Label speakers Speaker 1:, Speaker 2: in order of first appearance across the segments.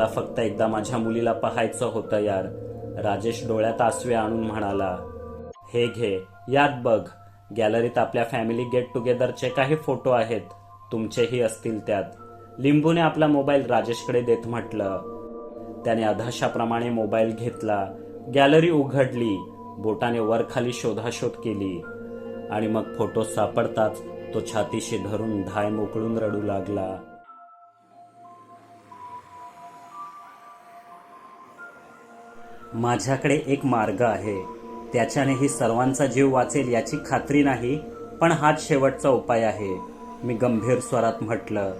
Speaker 1: मला फक्त एकदा माझ्या मुलीला पाहायचं होतं यार. राजेश डोळ्यात आसवे आणून म्हणाला हे घे यात बघ. गॅलरीत आपल्या फॅमिली गेट टुगेदरचे काही फोटो आहेत. तुमचेही असतील त्यात. लिंबूने आपला मोबाईल राजेशकडे देत म्हटलं. त्याने अधाशाप्रमाणे मोबाईल घेतला. गॅलरी उघडली. बोटाने वर खाली शोधाशोध केली. आणि मग फोटो सापडताच तो छातीशी धरून धाय मोकळून रडू लागला. माझ्याकडे एक मार्ग आहे. त्याच्यानेही सर्वांचा जीव वाचेल याची खात्री नाही पण हाच शेवटचा उपाय आहे. मी गंभीर स्वरात म्हटलं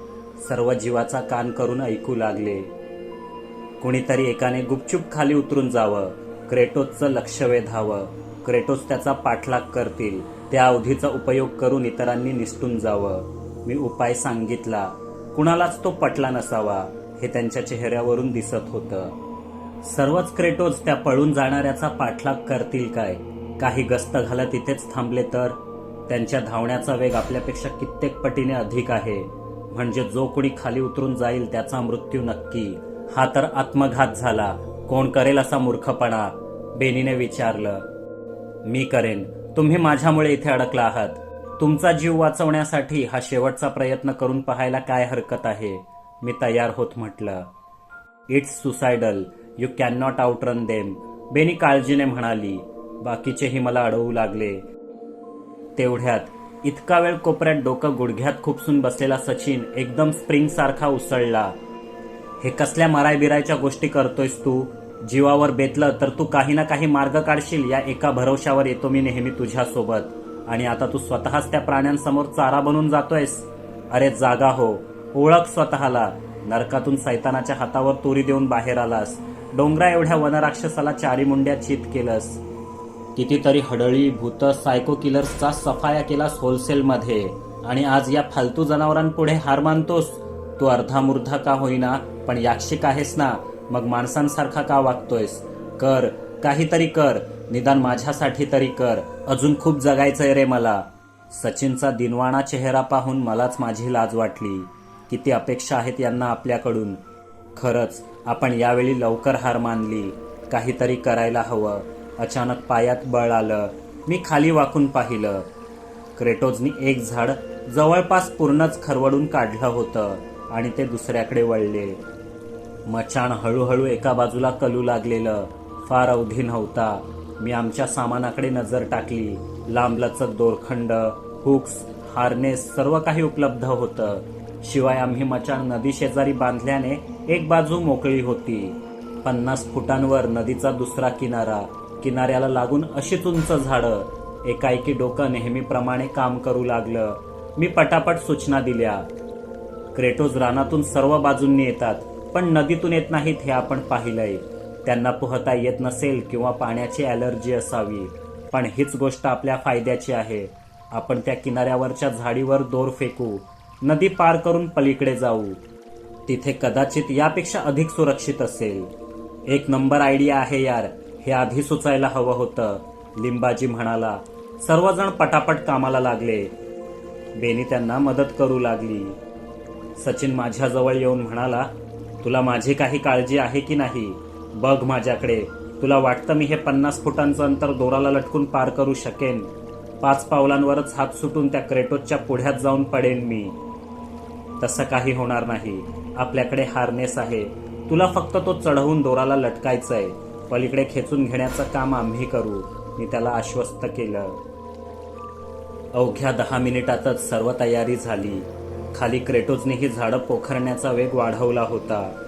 Speaker 1: सर्व जीवाचा कान करून ऐकू लागले. कुणीतरी एकाने गुपचूप खाली उतरून जावं क्रेटोसचं लक्ष वेधावं क्रेटोस त्याचा पाठलाग करतील त्या अवधीचा उपयोग करून इतरांनी निसटून जावं. मी उपाय सांगितला कुणालाच तो पटला नसावा हे त्यांच्या चेहऱ्यावरून दिसत होतं. सर्वच क्रेटोज त्या पळून जाणाऱ्याचा पाठलाग करतील काय? काही गस्त घालत इथेच थांबले तर? त्यांच्या धावण्याचा वेग आपल्यापेक्षा कित्येक पटीने अधिक आहे. म्हणजे जो कोणी खाली उतरून जाईल त्याचा मृत्यू नक्की. हा तर आत्मघात झाला. कोण करेल असा मूर्खपणा? बेनीने विचारलं. मी करेन. तुम्ही माझ्यामुळे इथे अडकला आहात. तुमचा जीव वाचवण्यासाठी हा शेवटचा प्रयत्न करून पाहायला काय हरकत आहे? मी तयार होत म्हटलं. It's suicidal. You can not outrun them Benny काळजीने म्हणाली बाकीचेही मला अडवू लागले. तेवढ्यात इतका वेळ कोपऱ्यात डोकं गुडघ्यात खुपसून बसलेला सचिन एकदम स्प्रिंग सारखा उसळला. हे कसल्या मराय बिरायच्या गोष्टी करतोयस तू? जीवावर बेतलं तर तू काही ना काही मार्ग काढशील या एका भरवशावर येतो मी नेहमी तुझ्यासोबत. आणि आता तू स्वतःच त्या प्राण्यांसमोर चारा बनून जातोयस. अरे जागा हो ओळख स्वतःला. नरकातून सैतानाच्या हातावर तुरी देऊन बाहेर आलास. डोंगरा एवढ्या वनराक्षसाला चारी मुंड्या चित केलंस. कितीतरी हडळी भूत सायको किलर्सचा सफाया केलास होलसेलमध्ये आणि आज या फालतू जनावरांपुढे हार मानतोस. तू अर्धा मुर्धा का होईना पण याक्षिक आहेस ना. मग माणसांसारखा का वागतोयस? कर काहीतरी कर. निदान माझ्यासाठी तरी कर. अजून खूप जगायचंय रे मला. सचिनचा दिनवाणा चेहरा पाहून मलाच माझी लाज वाटली. किती अपेक्षा आहेत यांना आपल्याकडून. खरंच आपण यावेळी लवकर हार मानली. काहीतरी करायला हवं. अचानक पायात बळ आलं. मी खाली वाकून पाहिलं. क्रेटोजनी एक झाड जवळपास पूर्णच खरवडून काढलं होतं आणि ते दुसऱ्याकडे वळले. मचाण हळूहळू एका बाजूला कलू लागलेलं. फार अवधी नव्हता. मी आमच्या सामानाकडे नजर टाकली. लांबलचक दोरखंड हुक्स हार्नेस सर्व काही उपलब्ध होतं. शिवाय आम्ही मचाण नदी शेजारी बांधल्याने एक बाजू मोकळी होती. पन्नास फुटांवर नदीचा दुसरा किनारा किनाऱ्याला लागून अशीच उंच झाडं. एकाएकी डोकं नेहमीप्रमाणे काम करू लागलं. मी पटापट सूचना दिल्या. क्रेटोज रानातून सर्व बाजूंनी येतात पण नदीतून येत नाहीत हे आपण पाहिलंय. त्यांना पोहता येत नसेल किंवा पाण्याची ॲलर्जी असावी. पण हीच गोष्ट आपल्या फायद्याची आहे. आपण त्या किनाऱ्यावरच्या झाडीवर दोर फेकू. नदी पार करून पलीकडे जाऊ. तिथे कदाचित यापेक्षा अधिक सुरक्षित असेल. एक नंबर आयडिया आहे यार हे आधी सुचायला हवं होतं लिंबाजी म्हणाला. सर्वजण पटापट कामाला लागले. बेनी त्यांना मदत करू लागली. सचिन माझ्याजवळ येऊन म्हणाला तुला माझी काही काळजी आहे की नाही? बघ माझ्याकडे. तुला वाटतं मी हे पन्नास फुटांचं अंतर दोराला लटकून पार करू शकेन? पाच पावलांवरच हात सुटून त्या क्रेटोजच्या पुढ्यात जाऊन पडेन मी. तसं काही होणार नाही. आपल्याकडे हार्नेस आहे. तुला फक्त तो चढवून दोराला लटकायचंय. पलीकडे खेचून घेण्याचं काम आम्ही करू. मी त्याला आश्वस्त केलं. अवघ्या दहा मिनिटातच सर्व तयारी झाली. खाली क्रेटोजनेही झाडं पोखरण्याचा वेग वाढवला होता.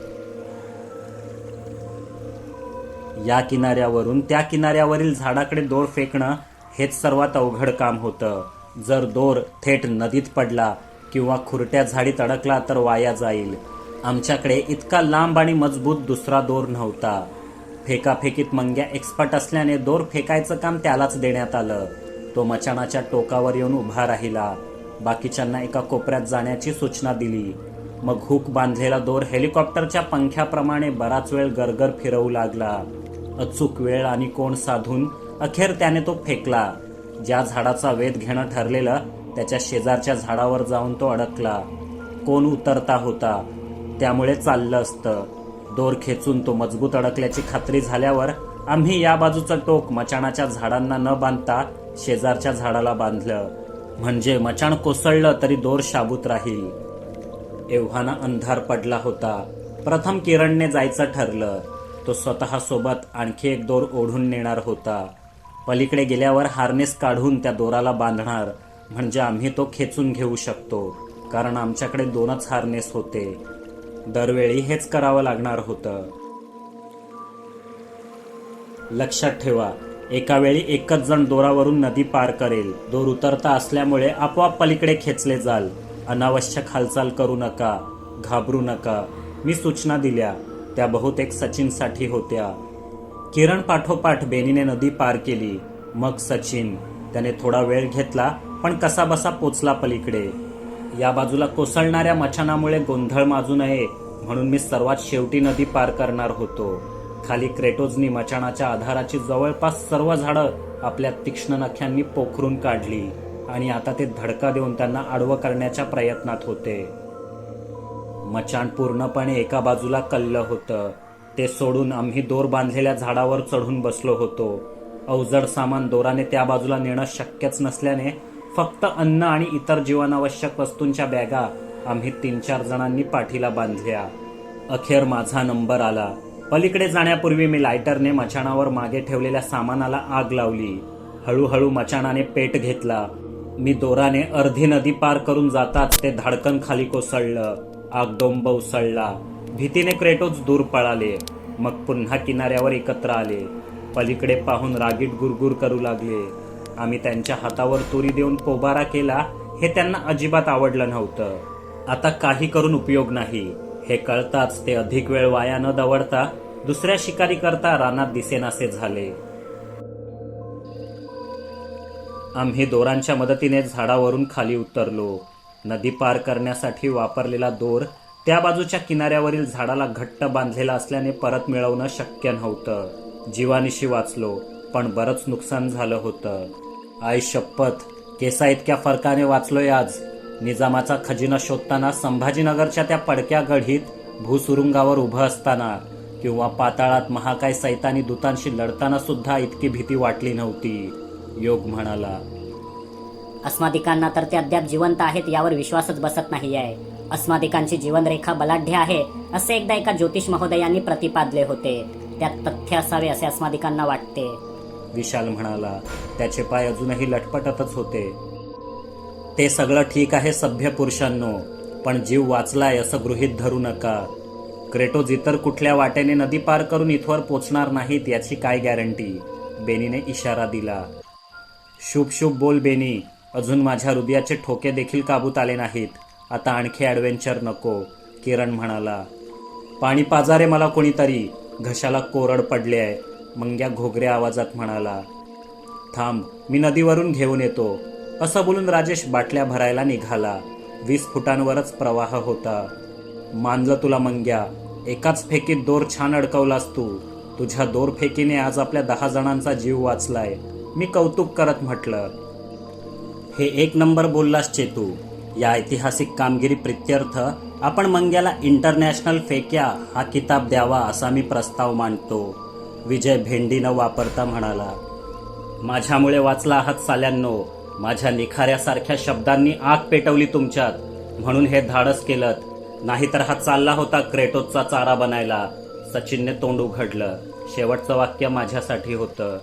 Speaker 1: या किनाऱ्यावरून त्या किनाऱ्यावरील झाडाकडे दोर फेकणं हेच सर्वात अवघड काम होतं. जर दोर थेट नदीत पडला किंवा खुरट्या झाडीत अडकला तर वाया जाईल. आमच्याकडे इतका लांब आणि मजबूत दुसरा दोर नव्हता. फेकाफेकीत मंग्या एक्सपर्ट असल्याने दोर फेकायचं काम त्यालाच देण्यात आलं. तो मचाणाच्या टोकावर येऊन उभा राहिला. बाकीच्यांना एका कोपऱ्यात जाण्याची सूचना दिली. मग हुक बांधलेला दोर हेलिकॉप्टरच्या पंख्याप्रमाणे बराच वेळ गरगर फिरवू लागला. अचूक वेळ आणि कोण साधून अखेर त्याने तो फेकला. ज्या झाडाचा वेध घेणं ठरलेलं त्याच्या शेजारच्या झाडावर जाऊन तो अडकला. कोण उतरता होता? त्यामुळे चाललं असतं. दोर खेचून तो मजबूत अडकल्याची खात्री झाल्यावर आम्ही या बाजूचं टोक मचाणाच्या झाडांना न बांधता शेजारच्या झाडाला बांधलं. म्हणजे मचाण कोसळलं तरी दोर शाबूत राहील. एव्हाना अंधार पडला होता. प्रथम किरणने जायचं ठरलं. तो स्वतः सोबत आणखी एक दोर ओढून नेणार होता. पलीकडे गेल्यावर हार्नेस काढून त्या दोराला बांधणार. म्हणजे आम्ही तो खेचून घेऊ शकतो. कारण आमच्याकडे दोनच हार्नेस होते. दरवेळी हेच करावं लागणार होतं. लक्षात ठेवा एका वेळी एकच जण दोरावरून नदी पार करेल. दोर उतरता असल्यामुळे आपोआप पलीकडे खेचले जाल. अनावश्यक हालचाल करू नका घाबरू नका. मी सूचना दिल्या त्या बहुतेक सचिनसाठी होत्या. किरण पाठोपाठ बेनीने नदी पार केली. मग सचिन त्याने थोडा वेळ घेतला पण कसाबसा पोचला पलीकडे. या बाजूला कोसळणाऱ्या मचानामुळे गोंधळ माजू नये म्हणून मी सर्वात शेवटी नदी पार करणार होतो. खाली क्रेटोजनी मचाणाच्या आधाराची जवळपास सर्व झाडं आपल्या तीक्ष्ण नख्यांनी पोखरून काढली आणि आता ते धडका देऊन त्यांना आडवं करण्याच्या प्रयत्नात होते. मचाण पूर्णपणे एका बाजूला कल्लं होतं. ते सोडून आम्ही दोर बांधलेल्या झाडावर चढून बसलो होतो. अवजड सामान दोराने त्या बाजूला नेणं शक्यच नसल्याने फक्त अन्न आणि इतर जीवनावश्यक वस्तूंच्या बॅगा आम्ही तीन चार जणांनी पाठीला बांधल्या. अखेर माझा नंबर आला. पलीकडे जाण्यापूर्वी मी लायटरने मचाणावर मागे ठेवलेल्या सामानाला आग लावली. हळूहळू मचाणाने पेट घेतला. मी दोराने अर्धी नदी पार करून जाताच ते धाडकन खाली कोसळलं. आगडोंब उसळला. भीतीने क्रेटोज दूर पळाले. मग पुन्हा किनाऱ्यावर एकत्र आले. पलीकडे पाहून रागीट गुरगुर करू लागले. आम्ही त्यांच्या हातावर तुरी देऊन पोबारा केला हे त्यांना अजिबात आवडलं नव्हतं. आता काही करून उपयोग नाही. हे कळताच ते अधिक वेळ वाया न दवडता दुसऱ्या शिकारी करता रानात दिसेनासे झाले. आम्ही दोरांच्या मदतीने झाडावरून खाली उतरलो. नदी पार करण्यासाठी वापरलेला दोर त्या बाजूच्या किनाऱ्यावरील झाडाला घट्ट बांधलेला असल्याने परत मिळवणं शक्य नव्हतं. जीवानिशी वाचलो पण बरंच नुकसान झालं होतं. आय शपथ. केसा इतक्या फरकाने वाचलोय आज. निजामाचा खजिना शोधताना संभाजीनगरच्या त्या पडक्या गढीत भूसुरुंगावर उभं असताना किंवा पाताळात महाकाय सैतानी दूतांशी लढताना सुद्धा इतकी भीती वाटली नव्हती. योग म्हणाला
Speaker 2: अस्मादिकांना तर ते अद्याप जिवंत आहेत यावर विश्वासच बसत नाही आहे अस्मादिकांची जीवनरेखा बलाढ्य आहे असे एकदा एका ज्योतिष महोदयांनी प्रतिपादले होते. त्यात तथ्य असावे असे अस्मादिकांना वाटते.
Speaker 1: विशाल म्हणाला त्याचे पाय अजूनही लटपटतच होते. ते सगळं ठीक आहे सभ्य पुरुषांनो पण जीव वाचलाय असं गृहीत धरू नका. क्रेटोज इतर कुठल्या वाटेने नदी पार करून इथवर पोचणार नाहीत याची काय गॅरंटी? बेनीने इशारा दिला. शुभ शुभ बोल बेनी. अजून माझ्या हृदयाचे ठोके देखील काबूत आले नाहीत. आता आणखी ॲडव्हेंचर नको किरण म्हणाला. पाणी पाजारे मला कोणीतरी. घशाला कोरड पडले आहे. मंग्या घोगऱ्या आवाजात म्हणाला थांब मी नदीवरून घेऊन येतो. असं बोलून राजेश बाटल्या भरायला निघाला. वीस फुटांवरच प्रवाह होता. मानलं तुला मंग्या एकाच फेकीत दोर छान अडकवलास तू. तुझ्या दोर फेकीने आज आपल्या दहा जणांचा जीव वाचलाय. मी कौतुक करत म्हटलं हे एक नंबर बोललास चेतू. या ऐतिहासिक कामगिरी प्रित्यर्थ आपण मंग्याला इंटरनॅशनल फेक्या हा किताब द्यावा असा मी प्रस्ताव मांडतो. विजय भेंडी न वापरता म्हणाला माझ्यामुळे वाचला आहात साल्यांनो. माझ्या निखाऱ्यासारख्या शब्दांनी आग पेटवली तुमच्यात. म्हणून हे धाडस केलं नाहीतर हा चालला होता क्रेटोजचा चारा बनायला. सचिनने तोंड उघडलं. शेवटचं वाक्य माझ्यासाठी होतं.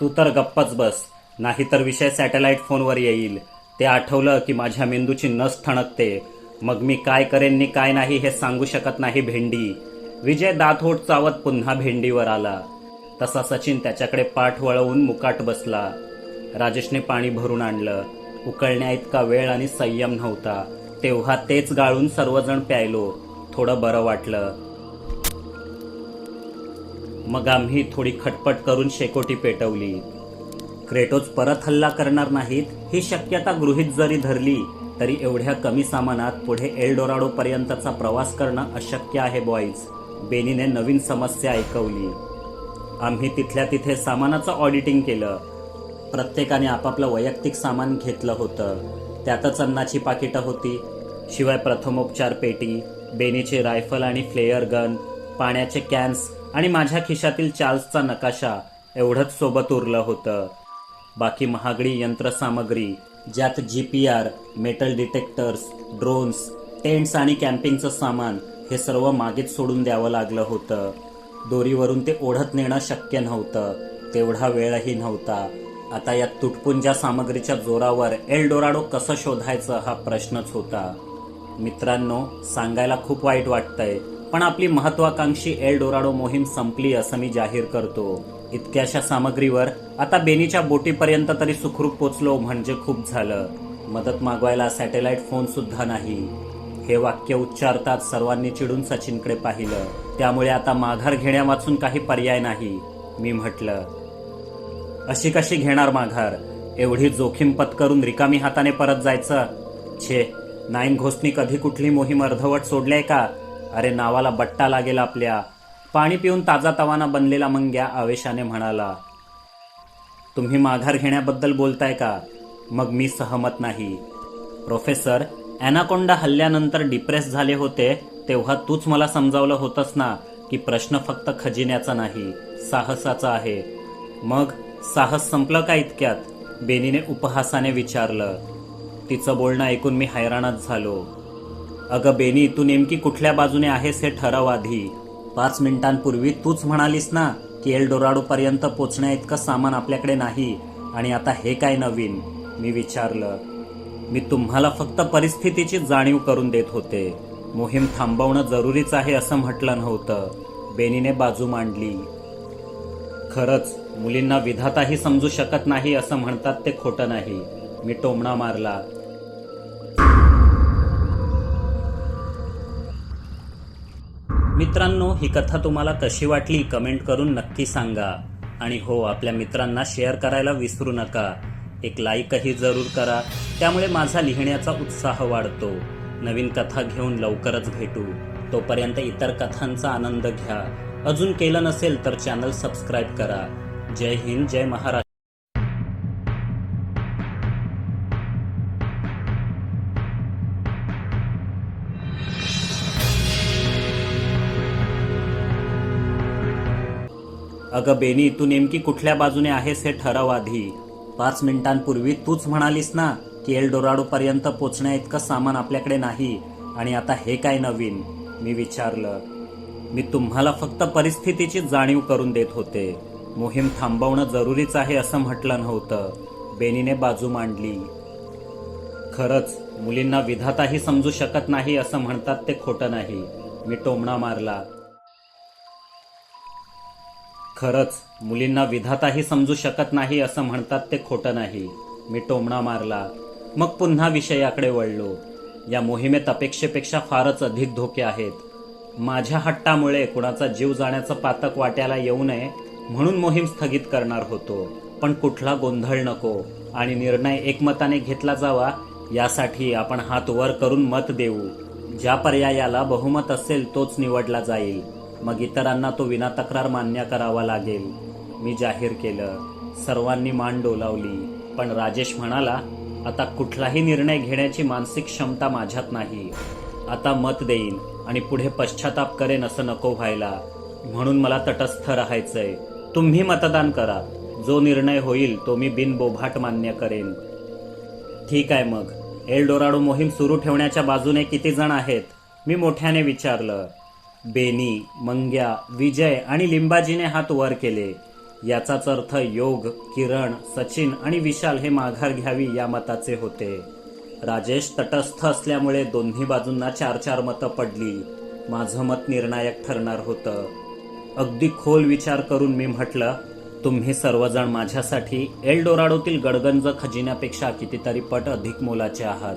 Speaker 1: तू तर गप्पच बस. नाहीतर विषय सॅटेलाइट फोनवर येईल. ते आठवलं की माझ्या मेंदूची नस ठणकते मग मी काय करेन नि काय नाही हे सांगू शकत नाही भेंडी. विजय दाथोड चावत पुन्हा भेंडीवर आला. तसा सचिन त्याच्याकडे पाठ वळवून मुकाट बसला. राजेशने पाणी भरून आणलं. उकळण्या इतका वेळ आणि संयम नव्हता. तेव्हा तेच गाळून सर्वजण प्यायलो. थोडं बरं वाटलं. मग आम्ही थोडी खटपट करून शेकोटी पेटवली. क्रेटोज परत हल्ला करणार नाहीत ही शक्यता गृहित जरी धरली तरी एवढ्या कमी सामानात पुढे एल्डोराडोपर्यंतचा प्रवास करणं अशक्य आहे बॉईज. बेनीने नवीन समस्या ऐकवली. आम्ही तिथल्या तिथे सामानाचं ऑडिटिंग केलं. प्रत्येकाने आपापलं वैयक्तिक सामान घेतलं होतं. त्यातच अन्नाची पाकिटं होती. शिवाय प्रथमोपचार पेटी बेनीचे रायफल आणि फ्लेअर गन पाण्याचे कॅन्स आणि माझ्या खिशातील चार्ल्सचा नकाशा एवढंच सोबत उरलं होतं. बाकी महागडी यंत्रसामग्री ज्यात G P R metal detectors drones tents आणि कॅम्पिंगचं सामान हे सर्व मागेच सोडून द्यावं लागलं होतं. दोरीवरून ते ओढत नेणं शक्य नव्हतं. तेवढा वेळही नव्हता. आता या तुटपुंज्या सामग्रीच्या जोरावर एल डोराडो कसं शोधायचं हा प्रश्नच होता. मित्रांनो सांगायला खूप वाईट वाटतंय पण आपली महत्वाकांक्षी एल डोराडो मोहीम संपली असं मी जाहीर करतो. इतक्याशा सामग्रीवर आता बेनीच्या बोटीपर्यंत तरी सुखरूप पोचलो म्हणजे खूप झालं. मदत मागवायला सॅटेलाइट फोन सुद्धा नाही. हे वाक्य उच्चारतात सर्वांनी चिडून सचिनकडे पाहिलं. त्यामुळे आता माघार घेण्यावाचून काही पर्याय नाही. मी म्हटलं अशी कशी घेणार माघार? एवढी जोखीम पत्करून रिकामी हाताने परत जायचं? छे नाईन घोसनी कधी कुठली मोहीम अर्धवट सोडल्याय का? अरे नावाला बट्टा लागेल आपल्या. पाणी पिऊन ताजा तवाना बनलेला मंग्या आवेशाने म्हणाला तुम्ही माघार घेण्याबद्दल बोलताय का? मग मी सहमत नाही. प्रोफेसर ॲनाकोंडा हल्ल्यानंतर डिप्रेस झाले होते तेव्हा तूच मला समजावलं होतंस ना की प्रश्न फक्त खजिन्याचा नाही साहसाचा आहे. मग साहस संपलं का इतक्यात? बेनीने उपहासाने विचारलं. तिचं बोलणं ऐकून मी हैराणच झालो. अगं बेनी तू नेमकी कुठल्या बाजूने आहेस हे ठरव आधी. पाच मिनिटांपूर्वी तूच म्हणालीस ना की एल डोराडोपर्यंत पोचण्या इतकं सामान आपल्याकडे नाही आणि आता हे काय नवीन? मी विचारलं. मी तुम्हाला फक्त परिस्थितीची जाणीव करून देत होते. मोहीम थांबवणं जरुरीच आहे असं म्हटलं नव्हतं. बेनीने बाजू मांडली. खरंच मुलींना विधाताही समजू शकत नाही असं म्हणतात ते खोटं नाही. मी टोमणा मारला. मित्रांनो ही कथा तुम्हाला कशी वाटली कमेंट करून नक्की सांगा. आणि हो आपल्या मित्रांना शेअर करायला विसरू नका. एक लाईकही जरूर करा. त्यामुळे माझा लिहिण्याचा उत्साह वाढतो. नवीन कथा घेऊन लवकरच भेटू. तोपर्यंत इतर कथांचा आनंद घ्या. अजून केलं नसेल तर चॅनल सबस्क्राईब करा. जय हिंद जय महाराष्ट्र. अगं बेनी तू नेमकी कुठल्या बाजूने आहेस हे ठरव आधी. पाच मिनिटांपूर्वी तूच म्हणालीस ना की एल डोराडो पर्यंत पोचण्या इतकं सामान आपल्याकडे नाही. आणि आता हे काय नवीन? मी विचारलं. मी तुम्हाला फक्त परिस्थितीची जाणीव करून देत होते. मोहीम थांबवणं जरुरीच आहे असं म्हटलं नव्हतं. बेनीने बाजू मांडली. खरंच मुलींना विधाताही समजू शकत नाही असं म्हणतात ते खोटं नाही. मी टोमणा मारला. खरंच मुलींना विधाताही समजू शकत नाही असं म्हणतात ते खोटं नाही. मी टोमणा मारला. मग पुन्हा विषयाकडे वळलो. या मोहिमेत अपेक्षेपेक्षा फारच अधिक धोके आहेत. माझ्या हट्टामुळे कुणाचा जीव जाण्याचं पातक वाट्याला येऊ नये म्हणून मोहीम स्थगित करणार होतो. पण कुठला गोंधळ नको आणि निर्णय एकमताने घेतला जावा यासाठी आपण हात वर करून मत देऊ. ज्या पर्यायाला बहुमत असेल तोच निवडला जाईल. मग इतरांना तो विना तक्रार मान्य करावा लागेल. मी जाहीर केलं. सर्वांनी मान डोलावली. पण राजेश म्हणाला आता कुठलाही निर्णय घेण्याची मानसिक क्षमता माझ्यात नाही. आता मत देईन आणि पुढे पश्चाताप करेन असं नको व्हायला. म्हणून मला तटस्थ राहायचंय. तुम्ही मतदान करा. जो निर्णय होईल तो मी बिनबोभाट मान्य करेन. ठीक आहे मग. एल डोराडो मोहीम सुरू ठेवण्याच्या बाजूने किती जण आहेत? मी मोठ्याने विचारलं. बेनी मंग्या विजय आणि लिंबाजीने हात वर केले. याचाच अर्थ योग किरण सचिन आणि विशाल हे माघार घ्यावी या मताचे होते. राजेश तटस्थ असल्यामुळे दोन्ही बाजूंना चार चार मतं पडली. माझं मत निर्णायक ठरणार होतं. अगदी खोल विचार करून मी म्हटलं तुम्ही सर्वजण माझ्यासाठी एल डोराडोतील गडगंज खजिन्यापेक्षा कितीतरी पट अधिक मोलाचे आहात.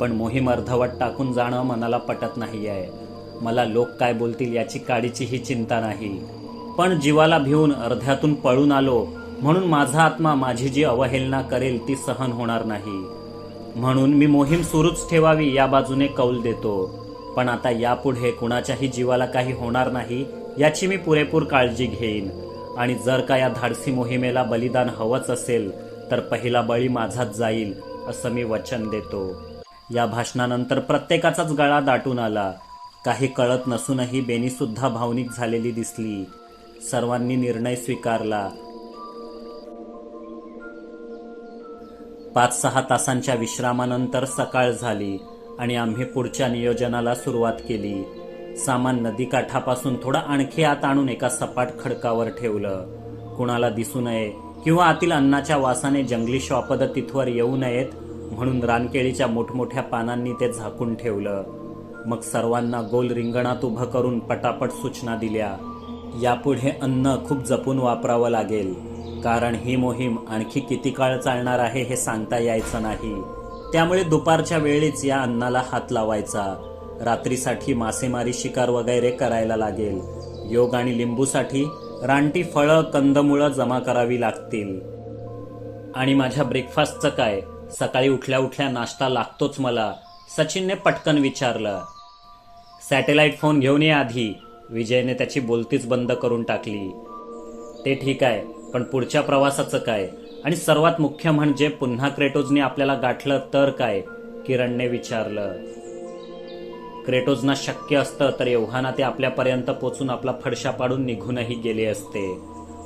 Speaker 1: पण मोहीम अर्धवट टाकून जाणं मनाला पटत नाही आहे मला लोक काय बोलतील याची काळीची ही चिंता नाही. पण जीवाला भिवून अर्ध्यातून पळून आलो म्हणून माझा आत्मा माझी जी अवहेलना करेल ती सहन होणार नाही. म्हणून मी मोहीम सुरूच ठेवावी या बाजूने कौल देतो. पण आता यापुढे कुणाच्याही जीवाला काही होणार नाही याची मी पुरेपूर काळजी घेईन. आणि जर का या धाडसी मोहिमेला बलिदान हवंच असेल तर पहिला बळी माझाच जाईल असं मी वचन देतो. या भाषणानंतर प्रत्येकाचाच गळा दाटून आला. काही कळत नसूनही बेनीसुद्धा भावनिक झालेली दिसली. सर्वांनी निर्णय स्वीकारला. पाच सहा तासांच्या विश्रामानंतर सकाळ झाली आणि आम्ही पुढच्या नियोजनाला सुरुवात केली. सामान नदीकाठापासून थोडं आणखी आत आणून एका सपाट खडकावर ठेवलं. कुणाला दिसू नये किंवा आतील अन्नाच्या वासाने जंगली श्वापद तिथवर येऊ नयेत म्हणून रानकेळीच्या मोठमोठ्या पानांनी ते झाकून ठेवलं. मग सर्वांना गोल रिंगणात उभं करून पटापट सूचना दिल्या. यापुढे अन्न खूप जपून वापरावं लागेल. कारण ही मोहीम आणखी किती काळ चालणार आहे हे सांगता यायचं नाही. त्यामुळे दुपारच्या वेळीच या अन्नाला हात लावायचा. रात्रीसाठी मासेमारी शिकार वगैरे करायला लागेल. योग आणि लिंबूसाठी रानटी फळं कंदमुळं जमा करावी लागतील. आणि माझ्या ब्रेकफास्टचं काय? सकाळी उठल्या उठल्या नाश्ता लागतोच मला. सचिनने पटकन विचारलं. सॅटेलाईट फोन घेऊन ये आधी. विजयने त्याची बोलतीच बंद करून टाकली. ते ठीक आहे पण पुढच्या प्रवासाचं काय? आणि सर्वात मुख्य म्हणजे पुन्हा क्रेटोजने आपल्याला गाठलं तर काय? किरणने विचारलं. क्रेटोजना शक्य असतं तर एव्हाना ते आपल्यापर्यंत पोचून आपला फडशा पाडून निघूनही गेले असते.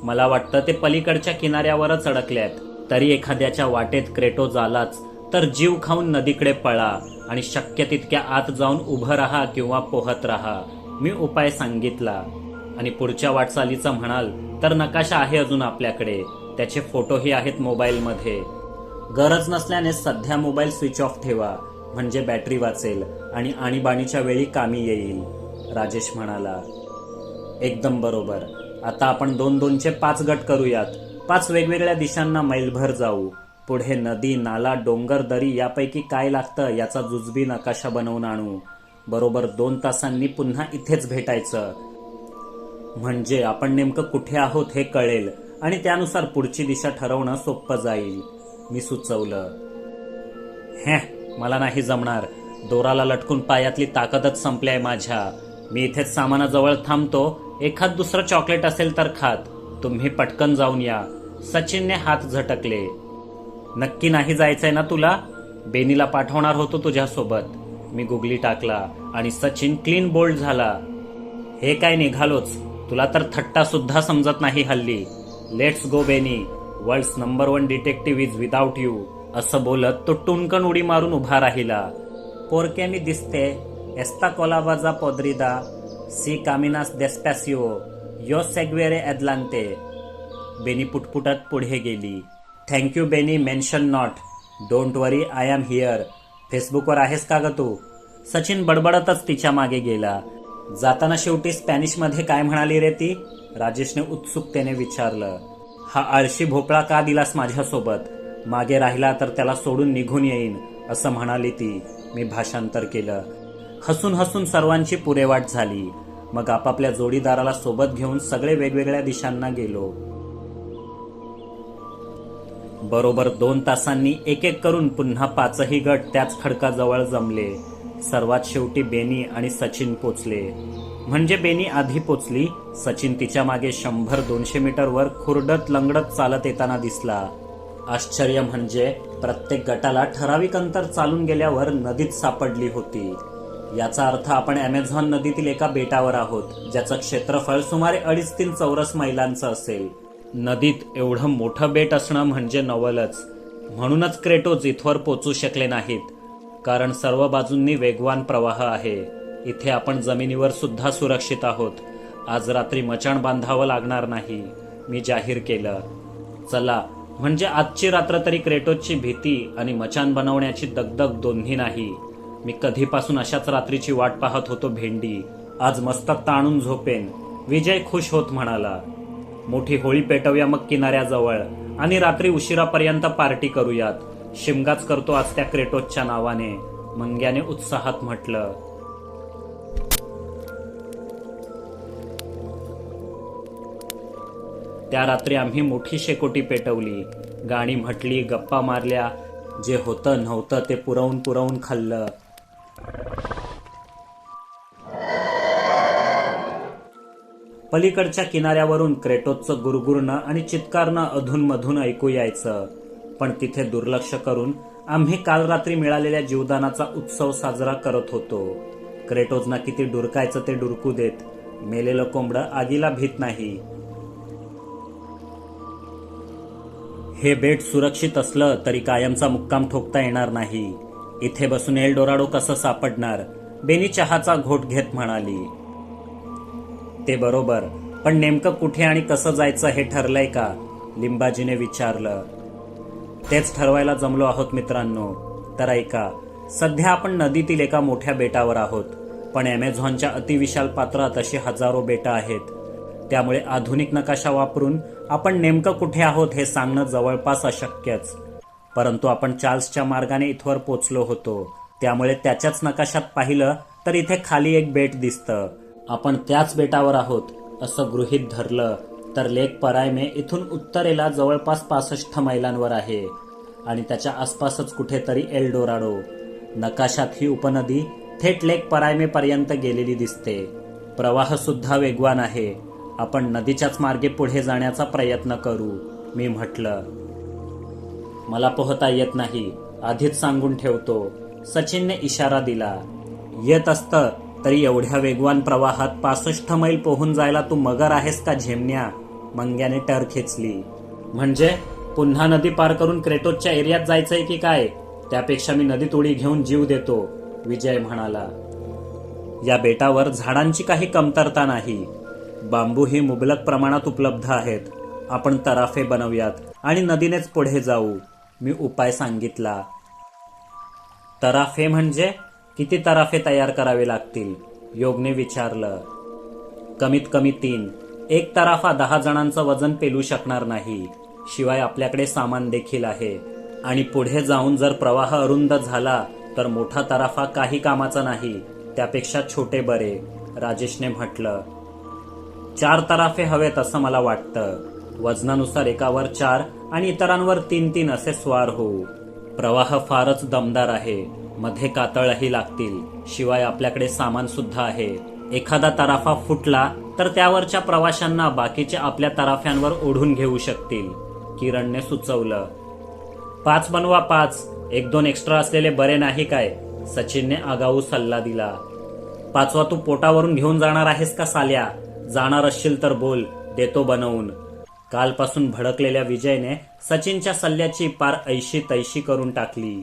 Speaker 1: मला वाटतं ते पलीकडच्या किनाऱ्यावरच अडकल्यात. तरी एखाद्याच्या वाटेत क्रेटोज आलाच. तर जीव खाऊन नदीकडे पळा आणि शक्य तितक्या आत जाऊन उभं राहा किंवा पोहत राहा. मी उपाय सांगितला. आणि पुढच्या वाटचालीचं म्हणाल तर नकाशा आहे अजून आपल्याकडे. त्याचे फोटोही आहेत मोबाईलमध्ये. गरज नसल्याने सध्या मोबाईल स्विच ऑफ ठेवा म्हणजे बॅटरी वाचेल आणि आणीबाणीच्या वेळी कामी येईल. राजेश म्हणाला. एकदम बरोबर. आता आपण दोन दोनचे पाच गट करूयात. पाच वेगवेगळ्या दिशांना मैलभर जाऊ. पुढे नदी नाला डोंगर दरी यापैकी काय लागतं याचा जुजबी नकाशा बनवून आणू. बरोबर दोन तासांनी पुन्हा इथेच भेटायचं. म्हणजे आपण नेमकं कुठे आहोत हे कळेल आणि त्यानुसार पुढची दिशा ठरवणं सोपं जाईल. मी सुचवलं. हे मला नाही जमणार. दोराला लटकून पायातली ताकदच संपली आहे माझ्या. मी इथेच सामानाजवळ थांबतो. एखाद दुसरं चॉकलेट असेल तर खात. तुम्ही पटकन जाऊन या. सचिनने हात झटकले. नक्की नाही जायचंय ना तुला? बेनीला पाठवणार होतो तुझ्यासोबत. मी गुगली टाकला आणि सचिन क्लीन बोल्ड झाला. हे काय निघालोच. तुला तर थट्टा सुद्धा समजत नाही हल्ली. Let's go Benny. World's number one detective is without you असं बोलत तो टुनकन उडी मारून उभा राहिला. पोरके मी दिसते एस्ता कोलाबाजा पोद्रिदा सी कामिनास देस्पॅसिओ यो सेग्वेरे एदलांते. बेनी पुटपुटत पुढे गेली. Thank you Benny mention not don't worry I am here फेसबुकवर आहेस का ग तू? सचिन बडबडतच तिच्यामागे गेला. जाताना शेवटी स्पॅनिशमध्ये काय म्हणाली रे ती? राजेशने उत्सुकतेने विचारलं. हा आळशी भोपळा का दिलास माझ्यासोबत? मागे राहिला तर त्याला सोडून निघून येईन असं म्हणाली ती. मी भाषांतर केलं. हसून हसून सर्वांची पुरेवाट झाली. मग आपापल्या जोडीदाराला सोबत घेऊन सगळे वेगवेगळ्या दिशांना गेलो. बरोबर दोन तासांनी एक एक करून पुन्हा पाचही गट त्याच खडकाजवळ जमले. सर्वात शेवटी बेनी आणि सचिन पोचले. म्हणजे बेनी आधी पोचली सचिन तिच्यामागे शंभर दोनशे मीटरवर खुरडत लंगडत चालत येताना दिसला. आश्चर्य म्हणजे प्रत्येक गटाला ठराविक अंतर चालून गेल्यावर नदीत सापडली होती. याचा अर्थ आपण अमेझॉन नदीतील एका बेटावर आहोत ज्याचं क्षेत्रफळ सुमारे अडीच तीन चौरस मैलांचं असेल. नदीत एवढं मोठं बेट असणं म्हणजे नवलच. म्हणूनच क्रेटोज इथवर पोचू शकले नाहीत. कारण सर्व बाजूंनी वेगवान प्रवाह आहे. इथे आपण जमिनीवर सुद्धा सुरक्षित आहोत. आज रात्री मचाण बांधावं लागणार नाही. मी जाहीर केलं. चला म्हणजे आजची रात्र तरी क्रेटोजची भीती आणि मचान बनवण्याची दगदग दोन्ही नाही. मी कधीपासून अशाच रात्रीची वाट पाहत होतो भेंडी. आज मस्तक ताणून झोपेन. विजय खुश होत म्हणाला मोठी होळी पेटवूया मग किनाऱ्याजवळ. आणि रात्री उशिरापर्यंत पार्टी करूयात. शिमगाच करतो आज त्या क्रेटोच्या नावाने. मंग्याने उत्साहात म्हटलं त्या रात्री आम्ही मोठी शेकोटी पेटवली. गाणी म्हटली गप्पा मारल्या. जे होतं नव्हतं ते पुरवून पुरवून खाल्लं. पलीकडच्या किनाऱ्यावरून क्रेटोचं गुरगुरणं आणि चित्कारणं अधूनमधून ऐकू यायचं. पण तिथे दुर्लक्ष करून आम्ही काल रात्री मिळालेल्या जीवदानाचा उत्सव साजरा करत होतो. क्रेटोजना किती डुरकायचं ते डुरकू देत. मेलेलं कोंबडं आगीला भीत नाही. हे बेट सुरक्षित असलं तरी कायमचा मुक्काम ठोकता येणार नाही. इथे बसून एल्डोराडो कसं सापडणार? बेनी चहाचा घोट घेत म्हणाली. ते बरोबर. पण नेमकं कुठे आणि कसं जायचं हे ठरलंय का? लिंबाजीने विचारलं. तेच ठरवायला जमलो आहोत मित्रांनो. तर ऐका सध्या आपण नदीतील एका मोठ्या बेटावर आहोत. पण ॲमेझॉनच्या अतिविशाल पात्रात अशी हजारो बेटं आहेत. त्यामुळे आधुनिक नकाशा वापरून आपण नेमकं कुठे आहोत हे सांगणं जवळपास अशक्यच. परंतु आपण चार्ल्सच्या मार्गाने इथवर पोचलो होतो. त्यामुळे त्याच्याच नकाशात पाहिलं तर इथे खाली एक बेट दिसतं. आपण त्याच बेटावर आहोत असं गृहीत धरलं तर लेक परायमे इथून उत्तरेला जवळपास पासष्ट मैलांवर आहे आणि त्याच्या आसपासच कुठेतरी एल्डोराडो. नकाशात ही उपनदी थेट लेक परायमेपर्यंत गेलेली दिसते. प्रवाहसुद्धा वेगवान आहे. आपण नदीच्याच मार्गे पुढे जाण्याचा प्रयत्न करू मी म्हटलं. मला पोहता येत नाही आधीच सांगून ठेवतो. सचिनने इशारा दिला. येत असतं तरी एवढ्या वेगवान प्रवाहात पासष्ट मैल पोहून जायला तू मगर आहेस का झेमण्या? मंग्याने टर खेचली. म्हणजे पुन्हा नदी पार करून क्रेटोसच्या एरियात जायचंय की काय? त्यापेक्षा मी नदीत उडी घेऊन जीव देतो विजय म्हणाला. या बेटावर झाडांची काही कमतरता नाही. बांबू ही मुबलक प्रमाणात उपलब्ध आहेत. आपण तराफे बनवूयात आणि नदीनेच पुढे जाऊ मी उपाय सांगितला. तराफे म्हणजे? किती तराफे तयार करावे लागतील? योगने विचारलं. कमीत कमी तीन. एक तराफा दहा जणांचं वजन पेलू शकणार नाही. शिवाय आपल्याकडे सामान देखील आहे. आणि पुढे जाऊन जर प्रवाह अरुंद झाला तर मोठा तराफा काही कामाचा नाही. त्यापेक्षा छोटे बरे राजेशने म्हटलं. चार तराफे हवेत असं मला वाटतं. वजनानुसार एकावर चार आणि इतरांवर तीन तीन असे स्वार होऊ. प्रवाह फारच दमदार आहे. मध्ये कातळही लागतील. शिवाय आपल्याकडे सामान सुद्धा आहे. एखादा तराफा फुटला तर त्यावरच्या प्रवाशांना बाकीचे आपल्या तराफ्यांवर ओढून घेऊ शकतील. किरणने सुचवलं. पाच बनवा पाच. एक दोन एक्स्ट्रा असलेले बरे नाही काय? सचिनने आगाऊ सल्ला दिला. पाचवा तू पोटावरून घेऊन जाणार आहेस का साल्या? जाणार असशील तर बोल. देतो बनवून. कालपासून भडकलेल्या विजयने सचिनच्या सल्ल्याची पार ऐशी तैशी करून टाकली.